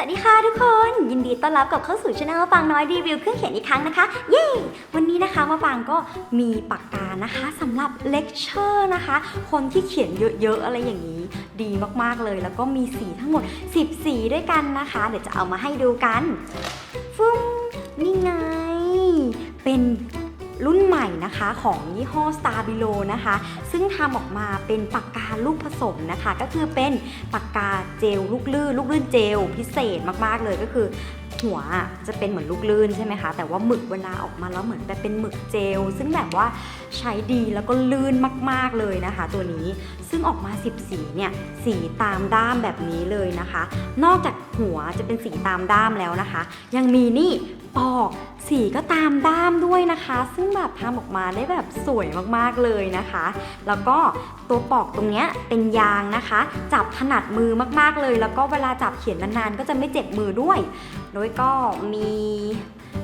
สวัสดีค่ะทุกคน ยินดีต้อนรับกลับเข้าสู่ช่องมาปังน้อยรีวิวเครื่องเขียนอีกครั้งนะคะ เย้ วันนี้นะคะมาปังก็มีปากกานะคะสำหรับเลคเชอร์นะคะ คนที่เขียนเยอะๆอะไรอย่างนี้ดีมากๆเลย แล้วก็มีสีทั้งหมด 10 สีด้วยกันนะคะ เดี๋ยวจะเอามาให้ดูกันฟึ้งนี่ไง เป็น รุ่นใหม่นะคะของยี่ห้อ Starbilo นะคะ ซึ่งทำออกมาเป็นปากกาลูกผสมนะคะ ก็คือเป็นปากกาเจลลูกลื่น ลูกลื่นเจลพิเศษมากๆเลยก็คือหัวจะเป็นเหมือนลูกลื่นใช่ไหมคะ แต่ว่าหมึกเวลาออกมาแล้วเหมือนแบบเป็นหมึกเจล ซึ่งแบบว่าใช้ดีแล้วก็ลื่นมากๆเลยนะคะ ตัวนี้ซึ่งออกมา 10 สีเนี่ยสีตามด้ามแบบนี้เลยนะคะ นอกจากหัวจะเป็นสีตามด้ามแล้วนะคะ ยังมีนี่ปอกสีก็ตามด้ามด้วยนะคะ ซึ่งแบบทำออกมาได้แบบสวยมากๆเลยนะคะ แล้วก็ตัวปอกตรงเนี้ยเป็นยางนะคะ จับถนัดมือมากๆเลย แล้วก็เวลาจับเขียนนานๆ ก็จะไม่เจ็บมือด้วย โดยก็มี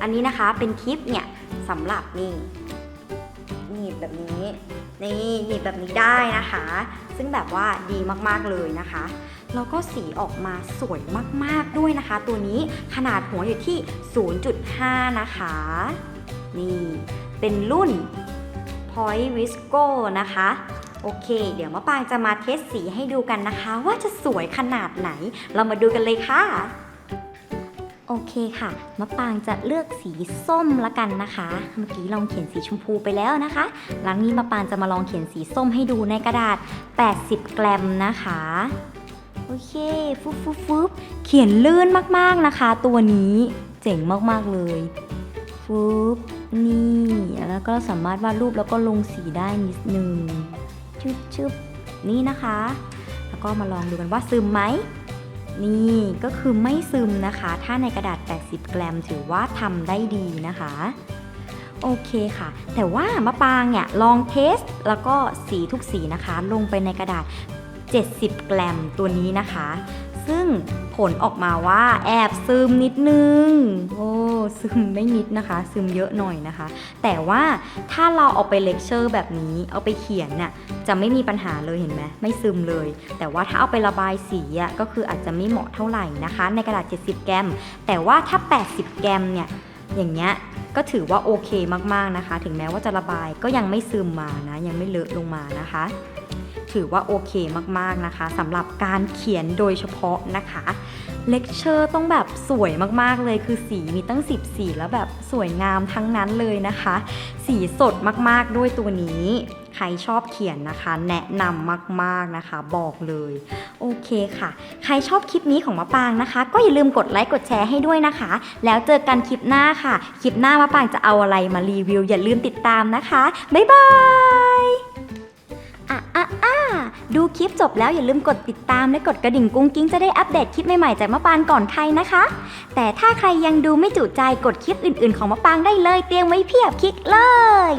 อันนี้นะคะเป็นคลิปเนี่ยสำหรับนี่หนีบแบบนี้นี่หนีบแบบนี้ได้นะคะ ซึ่งแบบว่าดีมากๆเลยนะคะ แล้วก็สีออกมาสวยมากๆด้วยนะคะ ตัวนี้ขนาดหัวอยู่ที่ 0.5 นะคะ นี่เป็นรุ่น Point Visco นะคะโอเค เดี๋ยวมะปางจะมาเทสสีให้ดูกันนะคะ ว่าจะสวยขนาดไหน เรามาดูกันเลยค่ะ โอเคค่ะ มะปางจะเลือกสีส้มละกันนะคะ เมื่อกี้ลองเขียนสีชมพูไปแล้วนะคะ หลังนี้มะปางจะมาลองเขียนสีส้มให้ดูในกระดาษ 80กรัมนะคะ โอเคฟุบฟุบฟุบเขียนลื่นมากๆนะคะ ตัวนี้เจ๋งมากๆเลยฟุบนี่แล้วก็สามารถวาดรูปแล้วก็ลงสีได้นิดนึงชึบชึบนี่นะคะ แล้วก็มาลองดูกันว่าซึมไหมนี่ก็คือไม่ซึมนะคะ ถ้าในกระดาษ 80กรม ถือว่าทำได้ดีนะคะ โอเคค่ะ แต่ว่ามะปางเนี่ยลองเทส แล้วก็สีทุกสีนะคะ ลงไปในกระดาษ 70กรัมตัวนี้นะคะ ซึ่งผลออกมาว่าแอบซึมนิดนึง โอ้ซึมไม่นิดนะคะ ซึมเยอะหน่อยนะคะ แต่ว่าถ้าเราเอาไปเลคเชอร์แบบนี้ เอาไปเขียนน่ะจะไม่มีปัญหาเลยเห็นไหมไม่ซึมเลย แต่ว่าถ้าเอาไประบายสีอะก็คืออาจจะไม่เหมาะเท่าไหร่นะคะ ในกระดาษ 70กรัมแต่ว่าถ้า 80กรัมเนี่ยอย่างเงี้ยก็ถือว่าโอเคมากๆนะคะ ถึงแม้ว่าจะระบายก็ยังไม่ซึมมานะ ยังไม่เลอะลงมานะคะ ถือว่าโอเคมากๆนะคะสำหรับการเขียนโดยเฉพาะนะคะเลคเชอร์ต้องแบบสวยมากๆเลยคือสีมีตั้ง 10 สีแล้วแบบสวยงามทั้งนั้นเลยนะคะ สีสดมากๆด้วยตัวนี้ ใครชอบเขียนนะคะ แนะนำมากๆนะคะ บอกเลย โอเคค่ะ ใครชอบคลิปนี้ของมะปางนะคะ ก็อย่าลืมกดไลค์กดแชร์ให้ด้วยนะคะ แล้วเจอกันคลิปหน้าค่ะ คลิปหน้ามะปางจะเอาอะไรมารีวิว อย่าลืมติดตามนะคะ บ๊ายบาย ดูคลิปจบแล้วอย่าลืมกดติดตามและกดกระดิ่งกุ้งกิ้งจะได้อัปเดตคลิปใหม่ๆจากมะปางก่อนใครนะคะ แต่ถ้าใครยังดูไม่จุใจกดคลิปอื่นๆ ของมะปางได้เลย เตรียมไว้เพียบคลิกเลย